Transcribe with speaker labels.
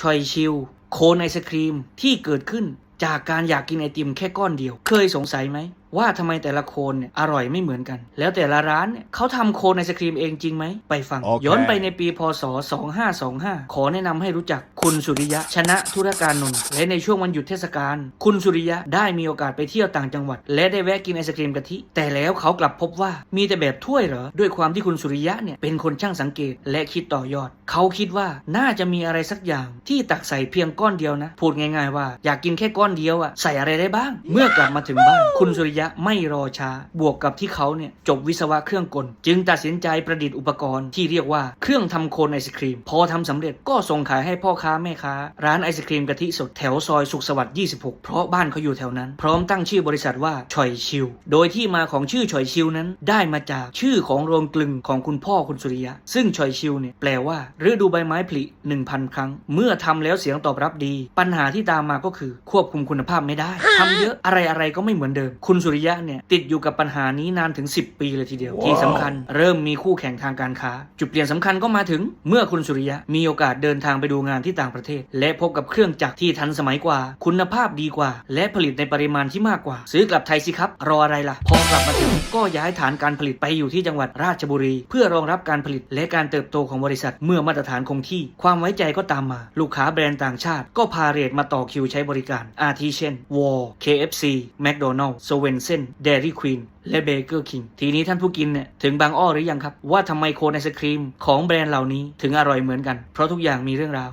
Speaker 1: ชอยชิลโคนไอศครีมที่เกิดขึ้นจากการอยากกินไอติมแค่ก้อนเดียว เคยสงสัยไหม ว่าทำไมแต่ละโคนเนี่ยอร่อยไม่เหมือนกัน แล้วแต่ละร้านเนี่ยเขาทำโคนไอศครีมเองจริงไหม ไปฟัง
Speaker 2: โอเค
Speaker 1: ย้อนไปในปีพศ 2525 ขอแนะนำให้รู้จักคุณสุริยะชนะธุรการนนท์และในช่วงวันหยุดเทศกาลคุณสุริยะได้มีโอกาสไปเที่ยวต่างจังหวัด และได้แวะกินไอศครีมกะทิ แต่แล้วเขากลับพบว่ามีแต่แบบถ้วยเหรอ ด้วยความที่คุณสุริยะเนี่ยเป็นคนช่างสังเกตและคิดต่อยอด เขาคิดว่าน่าจะมีอะไรสักอย่างที่ตักใส่เพียงก้อนเดียวนะ พูดง่าย ๆ ว่าอยากกินแค่ก้อนเดียวอะใส่อะไรได้บ้าง เมื่อกลับมาถึงบ้านคุณสุริยะไม่รอช้า บวกกับที่เขาเนี่ยจบวิศวะเครื่องกล จึงตัดสินใจประดิษฐ์อุปกรณ์ที่เรียกว่าเครื่องทำโคนไอศครีม พอทำสำเร็จก็ส่งขายให้พ่อค้าแม่ค้า ร้านไอศครีมกะทิสดแถวซอยสุขสวัสดิ์ 26 เพราะบ้านเขาอยู่แถวนั้น พร้อมตั้งชื่อบริษัทว่าชอยชิว โดยที่มาของชื่อชอยชิวนั้น ได้มาจากชื่อของโรงกลึงของคุณพ่อคุณสุริยะ ซึ่งชอยชิวเนี่ยแปลว่าฤดูใบไม้ผลิ 1,000 ครั้ง เมื่อทำแล้วเสียงตอบรับดี ปัญหาที่ตามมาก็คือควบคุมคุณภาพไม่ได้ทำเยอะอะไรอะไรก็ไม่เหมือนเดิมคุณสุริยะเนี่ยติดอยู่กับปัญหานี้นานถึง 10 ปีเลยทีเดียว ที่สำคัญเริ่มมีคู่แข่งทางการค้า จุดเปลี่ยนสำคัญก็มาถึงเมื่อคุณสุริยะมีโอกาสเดินทางไปดูงานที่ต่างประเทศ และพบกับเครื่องจักรที่ทันสมัยกว่า คุณภาพดีกว่า และผลิตในปริมาณที่มากกว่า ซื้อกลับไทยสิครับรออะไรล่ะ พอกลับมาถึงก็ย้ายฐานการผลิตไปอยู่ที่จังหวัดราชบุรี เพื่อรองรับการผลิตและการเติบโตของบริษัท เมื่อมาตรฐานคงที่ ความไว้ใจก็ตามมา ลูกค้าแบรนด์ต่างชาติ ก็พาเรทมาต่อคิวใช้บริการ อาทิเช่น Wall KFC McDonald s w e n s o n Dairy Queen และเบเกอร์คิงทีนี้ท่านผู้กินเนี่ยถึงบางอ้อหรือยังครับ ว่าทำไมโคนไอศครีมของแบรนด์เหล่านี้ถึงอร่อยเหมือนกัน เพราะทุกอย่างมีเรื่องราว